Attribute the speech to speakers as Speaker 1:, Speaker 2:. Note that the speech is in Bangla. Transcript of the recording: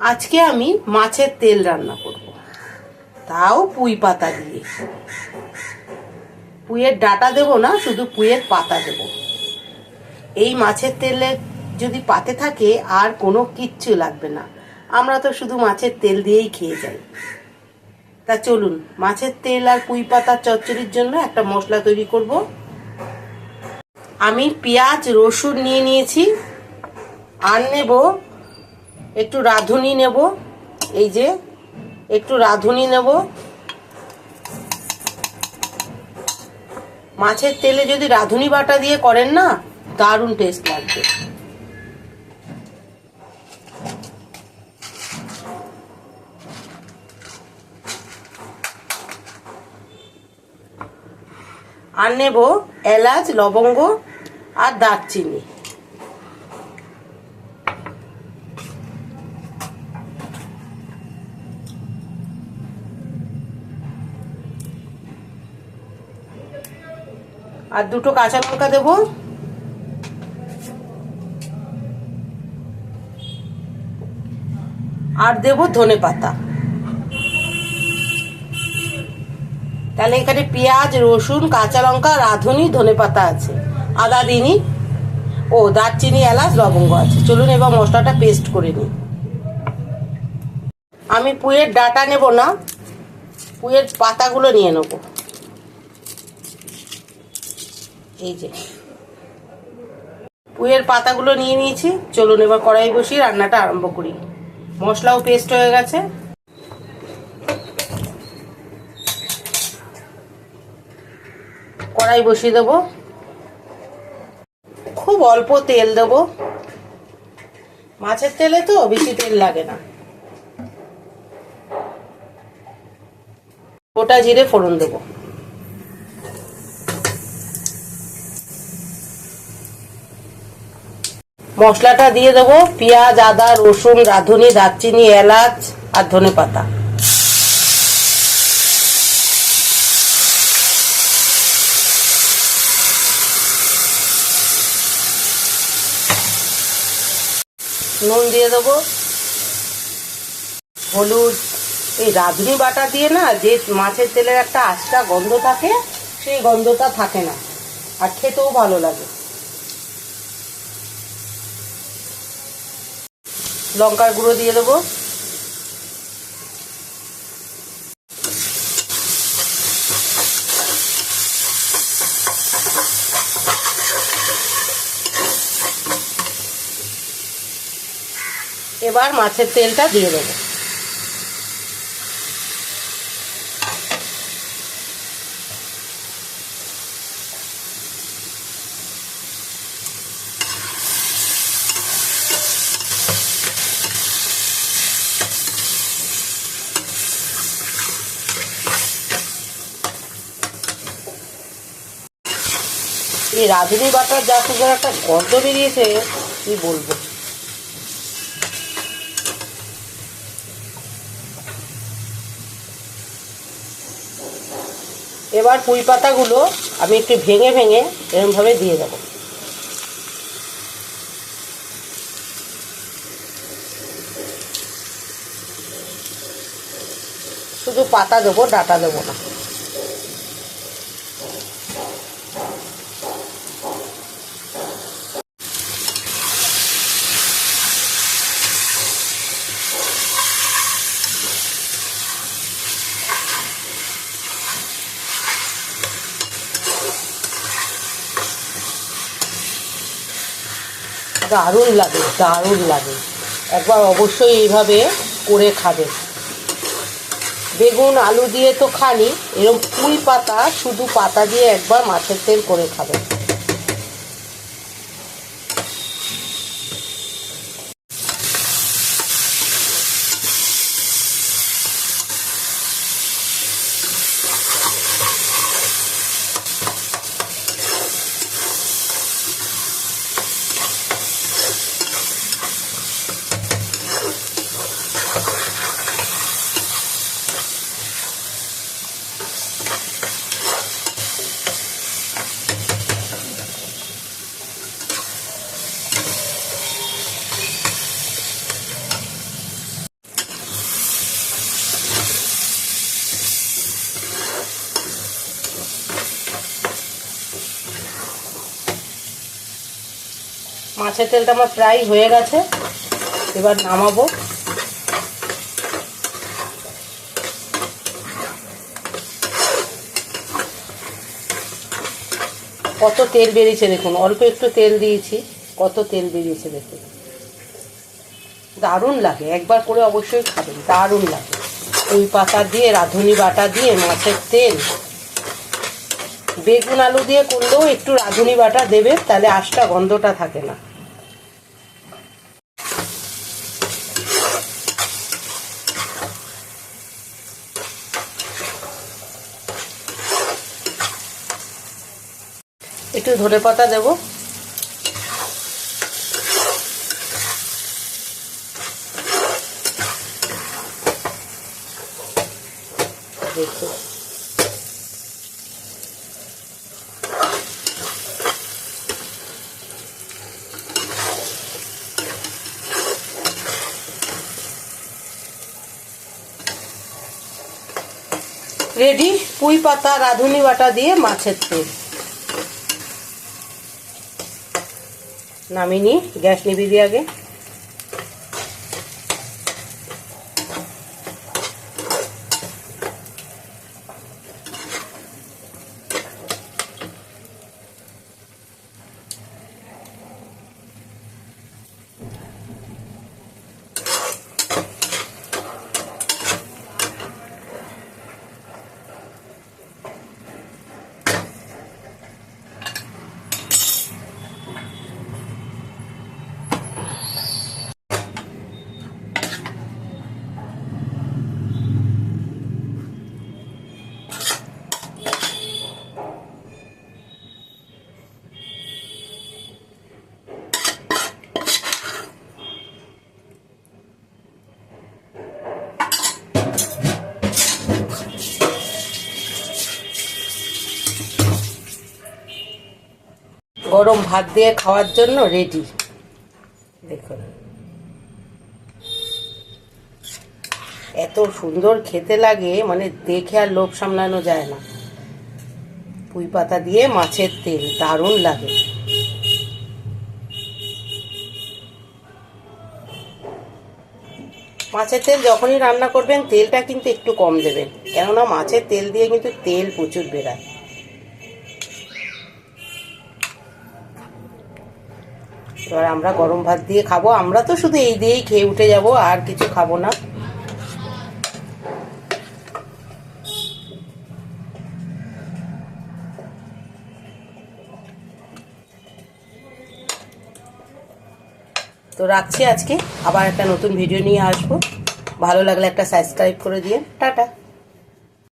Speaker 1: আজকে আমি মাছের তেল রান্না করব। তাও পুঁই পাতা দিয়ে। পুঁইয়ের ডাটা দেবো না, শুধু পুঁইয়ের পাতা দেবো। এই মাছের তেলে যদি পাতে থাকে, আর কোনো কিচ্ছু লাগবে না। আমরা তো শুধু মাছের তেল দিয়েই খেয়ে যাই। তা চলুন, মাছের তেল আর পুঁই পাতার চচ্চড়ির জন্য একটা মশলা তৈরি করব। আমি পেঁয়াজ, রসুন নিয়ে নিয়েছি। আর নেব একটু রাঁধুনি নেব। এই যে, একটু রাঁধুনি নেব। মাছের তেলে যদি রাঁধুনি বাটা দিয়ে করেন না, দারুণ টেস্ট লাগবে। আর নেব এলাচ, লবঙ্গ আর দারচিনি। আর দুটো কাঁচা লঙ্কা দেবো। আর দেবো ধনে পাতা। তাহলে এখানে পেঁয়াজ, রসুন, কাঁচা লঙ্কা, রাঁধুনি, ধনে পাতা আছে। আদা দিনই ও দারচিনি, এলাচ, লবঙ্গ আছে। চলুন এবার মশলাটা পেস্ট করে নিই। আমি পুয়ের ডাটা নেব না, পুয়ের পাতাগুলো নিয়ে নেব। এই যে। পাতাগুলো নিয়ে নিয়েছি। চলুন এবার কড়াই বসিয়ে রান্নাটা আরম্ভ করি। মশলাও পেস্ট হয়ে গেছে। কড়াই বসিয়ে দেবো। খুব অল্প তেল দেবো। মাছের তেলে তো বেশি তেল লাগে না। গোটা জিরে ফোড়ন দেবো। মশলাটা দিয়ে দেবো। পেঁয়াজ, আদা, রসুন, রাঁধুনি, দারচিনি, এলাচ আর ধনে পাতা। নুন দিয়ে দেবো। হলুদ, এই রাঁধুনি বাটা দিয়ে না, যে মাছের তেলের একটা আঁচটা গন্ধ থাকে, সেই গন্ধটা থাকে না। আর খেতেও ভালো লাগে। লঙ্কার গুঁড়ো দিয়ে দেবো। এবার মাছের তেলটা দিয়ে দেবো। এই রাঁধুনি বাটার যা সুন্দর একটা গন্ধ বেরিয়েছে, কি বলব? এবার পুঁই পাতাগুলো আমি একটু ভেঙে ভেঙে এরকমভাবে দিয়ে দেবো। শুধু পাতা দেবো, ডাটা দেবো না। দারুণ লাগে দারুণ লাগে। একবার অবশ্যই এইভাবে করে খাবে। বেগুন, আলু দিয়ে তো খানি এরকম ফুল পাতা, শুধু পাতা দিয়ে একবার মাছের তেল করে খাবেন মাছের তেলটা আমার প্রায় হয়ে গেছে। এবার নামাবো। কত তেল বেরিয়েছে দেখুন, অল্প একটু তেল দিয়েছি, কত তেল বেরিয়েছে দেখুন। দারুণ লাগে, একবার করে অবশ্যই খাবেন, দারুণ লাগে। ওই পাতা দিয়ে, রাঁধুনি বাটা দিয়ে, মাছের তেল। বেগুন আলু দিয়ে করলেও একটু রাঁধুনি বাটা দেবে তাহলে আশটা গন্ধটা থাকে না। একটু ধনে পাতা দেবো। রেডি? পুঁই পাতা রাঁধুনি বাটা দিয়ে মাছের তেল। নামিয়ে নিই গ্যাস নিবি দিয়ে আগে গরম ভাত দিয়ে খাওয়ার জন্য রেডি দেখুন। এত সুন্দর খেতে লাগে মানে দেখে আর লোভ সামলানো যায় না। পুঁই পাতা দিয়ে মাছের তেল, দারুণ লাগে। মাছের তেল যখনই রান্না করবেন, তেলটা কিন্তু একটু কম দেবেন। কেননা মাছের তেল দিয়ে কিন্তু তেল প্রচুর বেরায়। এবার আমরা গরম ভাত দিয়ে খাব। আমরা তো শুধু এই দিয়েই খেয়ে উঠে যাব, আর কিছু খাব না। তো রাখছি আজকে। আবার একটা নতুন ভিডিও নিয়ে আসব। ভালো লাগলে একটা সাবস্ক্রাইব করে দিয়ে। টাটা।